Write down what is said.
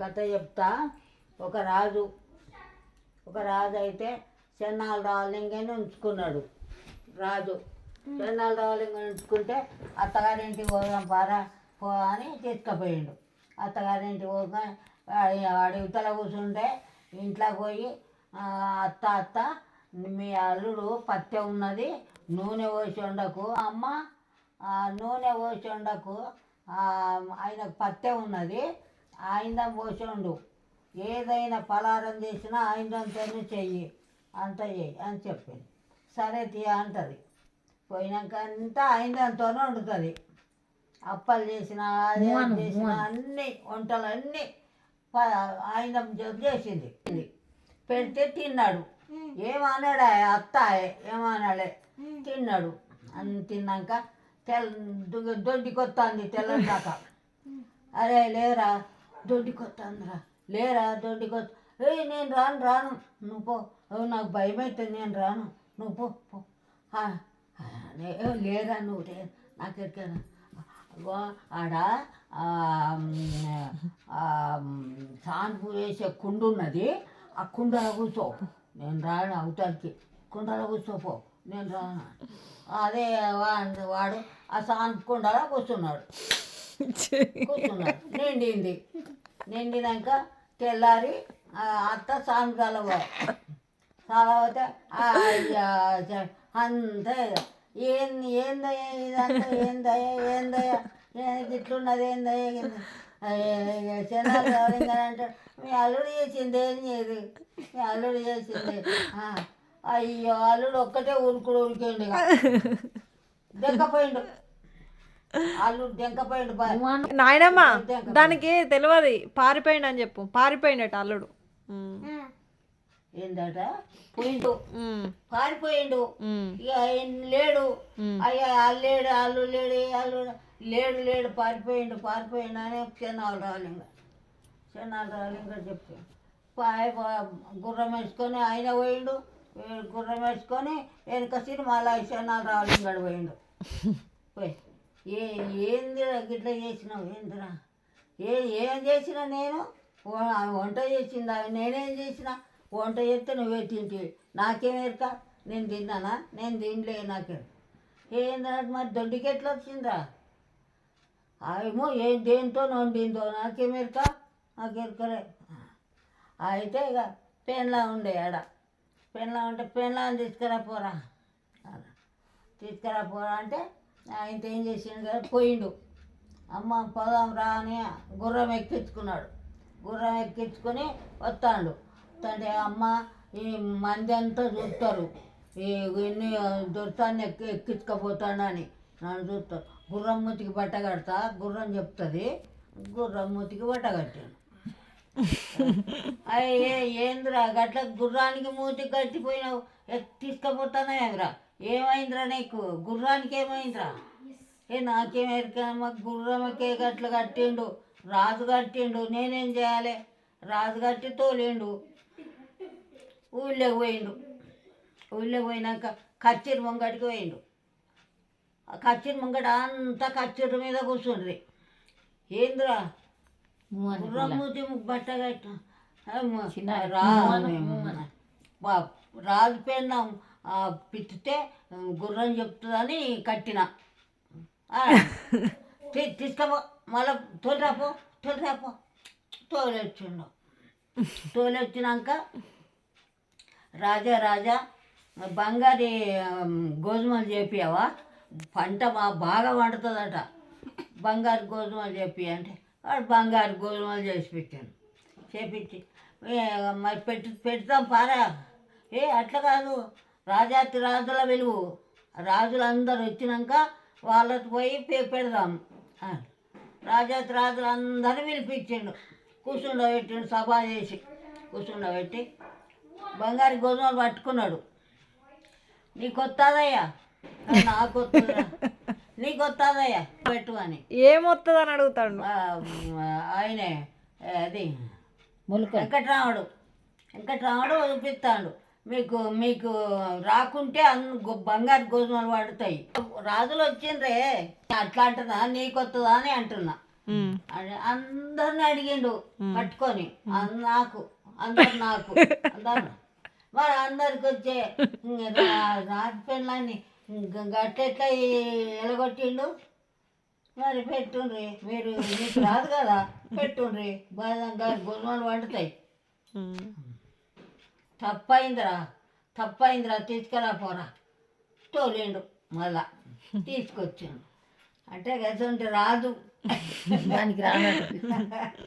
కథ చెప్తా. ఒక రాజు ఒక రాజు అయితే చెన్నాల రావలింగని ఉంచుకున్నాడు. రాజు చెన్నాల రావలింగని ఉంచుకుంటే అత్తగారింటికి పోదాం పారా పో అని తీసుకుపోయిండు. అత్తగారింటికి పోగా వాడి ఇవతల కూర్చుంటే ఇంట్లోకి పోయి అత్త అత్త మీ అల్లుడు పత్తె ఉన్నది నూనె పోసి ఉండకు అమ్మ నూనె పోసి ఉండకు ఆయనకు పత్తె ఉన్నది. ఆయుధం పోసి ఉండు ఏదైనా పలారం చేసినా ఆయుధంతోనే చెయ్యి. అంత చెయ్యి అని చెప్పింది. సరే తీ అంటది. పోయినాక అంతా ఆయుధంతోనే వండుతుంది. అప్పలు చేసిన అదే చేసిన అన్ని వంటలు అన్నీ ఆయుధం చేసింది. పెడితే తిన్నాడు. ఏమన్నాడు అత్త ఏమన్నాడే తిన్నాడు. అని తిన్నాక తెల్ల దొడ్డికొత్తాంది తెల్లందాక. అరే లేరా దొడ్డికొత్తాందిరా లేరా దొడ్డికొత్త ఏయ్ నేను రాను రాను. నువ్వు పో. నాకు భయం అవుతుంది నేను రాను. నువ్వు పో పో. లేరా నువ్వు లే నాకు ఎక్కడ ఆడ ఆ, సాన్పు వేసే కుండు ఉన్నది. ఆ కుండలో కూర్చో. నేను రాను అవుతానికి కుండలో కూర్చోపో నేను రాను. అదే వాడు ఆ సాన్పు కుండలో కూర్చున్నాడు. కూర్చున్నాడు. నిండింది. నిండినాక తెల్లారి అత్త సాయంకాలం పోతే అంతే. ఏంది ఏందయ్యా ఇదంతా? ఏందయ్యా ఏందయ్యా? ఇట్లున్నది? ఏందయ్యా చెన్నాలు అంటే మీ అల్లుడు చేసింది ఏం చేయదు మీ అల్లుడు చేసింది. అయ్యో అల్లుడు ఒక్కటే ఉరుకుడు ఉరికిండు దెక్కపోయిండు నాయనమ్మ దానికి తెలియదు పారిపోయిండు అని చెప్పు. పారిపోయిండట అల్లుడు. ఏందట? పోయిండు. పారిపోయిండు. ఇక లేడు. అయ్యా లేడు వాళ్ళు లేడు వాళ్ళు లేడు. లేడు పారిపోయిండు పారిపోయిండు అని చెన్నాలు రాలింగ. చెన్నాలు రాలింగ చెప్పి. పాయ గుర్రం వేసుకొని ఆయన పోయిండు. గుర్రం వేసుకొని వెనక సినిమాలో చెన్నాలు రాలింగడు పోయిండు. పోయి. ఏ ఏందిరా గిట్లా చేసినావు? ఏందిరా? ఏ ఏం చేసినా నేను? వంట చేసింది నేనేం చేసినా? వంట చేస్తే నువ్వే తింటివి. నాకేం ఎరక? నేను తిన్నానా? నేను తినలే నాకే. ఏంద్రా మరి? దొడ్డికి ఎట్లా వచ్చిందిరా? ఏమో ఏం దేంతో వండిందో నాకేం ఎరక? నాకు ఎరకలే. అయితే ఇక పెన్లా ఉండే ఆడ. పెన్లా ఉంటే పెన్లా తీసుకురా పోరా. తీసుకురా పోరా అంటే ఆయన ఏం చేసిండు కదా? పోయిండు. అమ్మ పోదాం రా అని గుర్రం ఎక్కించుకున్నాడు. గుర్రం ఎక్కించుకొని వస్తాడు. తండ్రి అమ్మ ఈ మంది అంతా చూస్తారు. ఈ ఎన్ని దొరతాన్ని ఎక్కి ఎక్కించుకపోతాడని నన్ను చూస్తారు. గుర్రం మూతికి బట్ట కడతా గుర్రం చెప్తుంది. గుర్రం మూతికి బట్ట కట్టాను. అయ్యే ఏందిరా? గట్ల గుర్రానికి మూతి కట్టిపోయినావు. తీసుకపోతానా ఏంద్రా? ఏమైందిరా నీకు? గుర్రానికి ఏమైందిరా? ఏ నాకేం ఎరికమ్మా గుర్రమకే గట్ల కట్టిండు రాజు కట్టిండు నేనేం చేయాలి? రాజు కట్టి తోలిండు ఊళ్ళోకి పోయిండు. ఊళ్ళోకి పోయినాక కచ్చిరి ముంగటికి పోయిండు. ఆ కచ్చిరి ముంగట అంతా కచ్చిరి మీద కూర్చుండ్రి. ఏందిరా? గుర్రం మూతి బట్ట కట్ట రాజు పెన్న పిచ్చితే గుర్రం చెప్తుందని కట్టిన. తీసుకపో మళ్ళా తోలిరాపో తోలిరాపో తోలొచ్చిండు తోలొచ్చినాక రాజా రాజా బంగారు గోధుమలు చేపియావా? పంట మా బాగా వండుతుందట బంగారు గోధుమలు చెప్పి అంటే వాడు బంగారు గోధుమలు చేసి పెట్టాను చేపించి మరి పెట్టి పెడతాం పారా. ఏ అట్లా కాదు. రాజాతి రాజుల వెలుగు. రాజులందరూ వచ్చినాక వాళ్ళకి పోయి పెడదాం ఆ. రాజాతి రాజులు అందరూ పిలిపించిండు కూర్చుండబెట్టిండు సభ చేసి కూర్చుండబెట్టి బంగారు గోధుమలు పట్టుకున్నాడు. నీకు వస్తుందయ్యా నాకు వస్తుందా నీకు వస్తుందయ్యా పెట్టు అని. ఏమొస్తుంది అని అడుగుతాడు ఆయనే అది వెంకట్రాముడు. వెంకట్రాముడు చూపిస్తాడు మీకు మీకు రాకుంటే అన్ని బంగారు గోధుమలు పడుతాయి రాజులు వచ్చిండ్రే అట్లా అంటున్నా నీకు వస్తుందా అని అంటున్నా అందరిని అడిగిండు పట్టుకొని. నాకు అందరు నాకు అందరు. మరి అందరికి వచ్చే రాజపెళ్ళాన్ని గట్టెట్లా ఎలగొట్టిండు? మరి పెట్టుండ్రి మీరు మీకు రాదు కదా పెట్టుండ్రి. గుణాలు వండుతాయి. ఉమ్. తప్పైందిరా తప్పైందిరా తీసుకురా పోరా. తోలేండు మళ్ళా తీసుకొచ్చాను. అంటే గసంటే రాదు. దానికి రానట్టు.